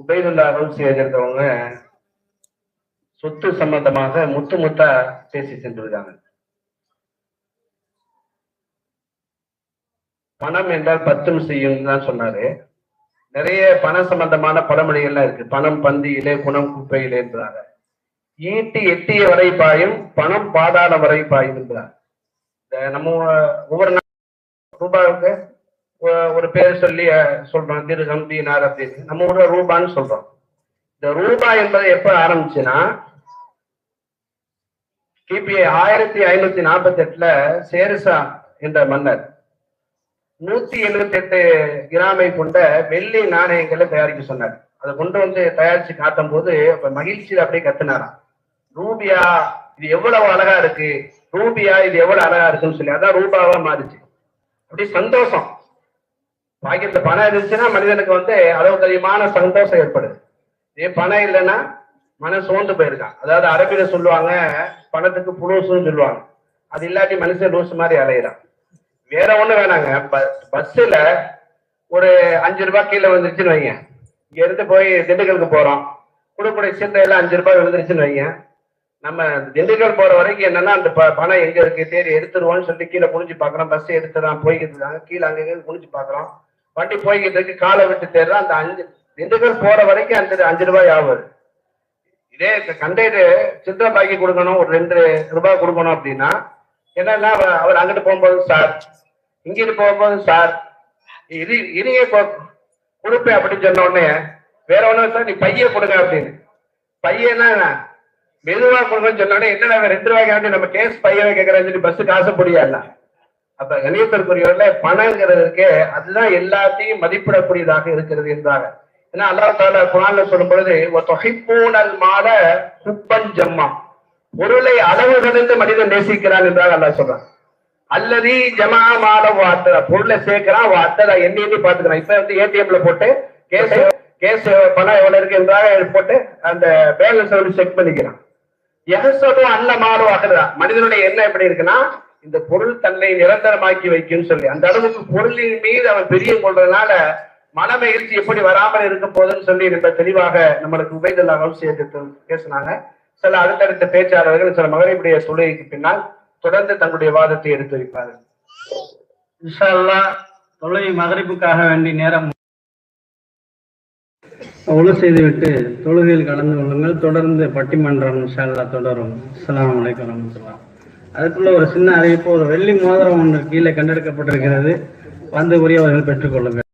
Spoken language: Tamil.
உபயதுல்லா ரவுசி இருக்கிறவங்க சொத்து சம்பந்தமாக முத்து முத்தா பேசி சென்றிருக்காங்க. பணம் என்றால் பத்தும் செய்யும் தான் சொன்னாரு. நிறைய பண சம்பந்தமான பழமொழிகள்லாம் இருக்கு. பணம் பந்தியிலே குணம் குப்பையிலே என்றாங்க. ஈட்டி எட்டிய வரை பாயும் பணம் பாதாள வரை பாயும் என்றார் நம்ம ஒவ்வொரு நாள் ஒரு பேர் சொல்லி சொல்றோம் திருகம் தீனார் அப்படின்னு. நம்ம ஊர்ல ரூபான்னு சொல்றோம். இந்த ரூபாய் என்பது எப்ப ஆரம்பிச்சுன்னா கிபி ஆயிரத்தி ஐநூத்தி நாற்பத்தி எட்டுல சேரிசா என்ற மன்னர் நூத்தி எழுபத்தி எட்டு கிராமை கொண்ட வெள்ளி நாணயங்களை தயாரிக்க சொன்னார். அதை கொண்டு வந்து தயாரிச்சு காட்டும் போது அப்ப மகிழ்ச்சியில் அப்படியே கத்துனாராம். ரூபியா இது எவ்வளவு அழகா இருக்கு? ரூபியா இது எவ்வளவு அழகா இருக்குன்னு சொல்லி. அதான் ரூபாவா மாறுச்சு. அப்படி சந்தோஷம். பாக்கெட்ல பணம் இருந்துச்சுன்னா மனிதனுக்கு வந்து அளவுக்கு அதிகமான சந்தோஷம் ஏற்படுது. இதே பணம் இல்லைன்னா மன சோர்ந்து போயிருக்கான். அதாவது அரபியில சொல்லுவாங்க பணத்துக்கு புலூசுன்னு சொல்லுவாங்க. அது இல்லாட்டி மனுஷன் லூசு மாதிரி அலையிறான். வேற ஒண்ணு வேணாங்க. பஸ்ஸுல ஒரு அஞ்சு ரூபாய் கீழே வந்துருச்சுன்னு வைங்க. இங்க இருந்து போய் திண்டுக்கலுக்கு போறோம். கொடுக்கூடிய சிந்தையில அஞ்சு ரூபாய் விழுந்துருச்சுன்னு வைங்க. நம்ம திண்டுக்கல் போற வரைக்கும் என்னன்னா அந்த ப- பணம் எங்க இருக்கு? தேடி எடுத்துருவோம்னு சொல்லிட்டு கீழே குனிஞ்சு பாக்குறோம். பஸ் எடுத்துறான் போய்கிட்டு இருக்காங்க கீழே அங்கே இங்க குனிஞ்சு பாக்குறோம். வண்டி போய்கிட்டு இருக்கு காலை விட்டு தேடுறோம் அந்த அஞ்சு திண்டுக்கல் போற வரைக்கும் அஞ்சு அஞ்சு ரூபாய் ஆகுது இதே கண்டக்டர் சில்லறை பாக்கி கொடுக்கணும் ஒரு ரெண்டு ரூபாய் கொடுக்கணும் அப்படின்னா என்னன்னா அவர் அங்கிட்டு போகும்போது சார் இங்கிட்டு போகும்போது சார் இது இனிய கொடுப்பேன் அப்படின்னு சொன்ன உடனே வேற ஒண்ணும் சார் நீ பைய கொடுங்க அப்படின்னு. பையனா மெதுவா கொடுங்கன்னு சொன்ன உடனே என்னடா ரெண்டு ரூபாய்க்காண்டி நம்ம கேஸ் பையவை கேட்கறேன்னு சொல்லி பஸ் காசு முடியல அப்ப கணியத்திற்குரியவர்ல பணங்கிறது இருக்கே அதுதான் எல்லாத்தையும் மதிப்பிடக்கூடியதாக இருக்கிறது என்றாங்க ஏன்னா அல்லா தால குரான்ல சொல்லும் பொழுது தொகைப்பூனல் மாட குப்பஞ்சம்மா பொருளை அளவு கடந்து மனிதன் நேசிக்கிறான் என்றாக அல்லா சொல்றான். அல்லது ஜமா மாட வாத்தரா. பொருளை சேர்க்கிறான் வாத்தரா. எண்ணி எண்ணி பாத்துக்கிறான் இப்ப வந்து ஏடிஎம்ல போட்டு கேஸ் கேஸ் பணம் எவ்வளவு இருக்கு என்றாக போட்டு அந்த பேலன்ஸ் வந்து செக் பண்ணிக்கிறான். எகசதும் அல்ல மாறும் ஆகுதா மனிதனுடைய எண்ணம் எப்படி இருக்குன்னா இந்த பொருள் தன்னை நிரந்தரமாக்கி வைக்கும்னு சொல்லி. அந்த அளவுக்கு பொருளின் மீது அவன் பிரியம் கொள்றதுனால மன மகிழ்ச்சி எப்படி வராமல் இருக்க போகுதுன்னு சொல்லி ரொம்ப தெளிவாக நம்மளுக்கு உபயதல்லா சேர்த்து பேசினாங்க. சில அடுத்தடுத்த பேச்சாளர்கள் சில மகரிபுடைய தொழுகைக்கு பின்னால் தொடர்ந்து தங்களுடைய வாதத்தை எடுத்து வைப்பார்கள். இன்ஷா தொழுகை மகரிப்புக்காக வேண்டி நேரம் ஒழு செய்துவிட்டு தொழுகையில் கலந்து கொள்ளுங்கள். தொடர்ந்து பட்டிமன்றம் தொடரும். அஸ்லாம் வலைக்கம் வரமத்துலாம் அதுக்குள்ள ஒரு சின்ன அறிவிப்பு ஒரு வெள்ளி மோதிரம் ஒன்று கீழே கண்டெடுக்கப்பட்டிருக்கிறது. வந்து உரியவர்கள் பெற்றுக்கொள்ளுங்கள்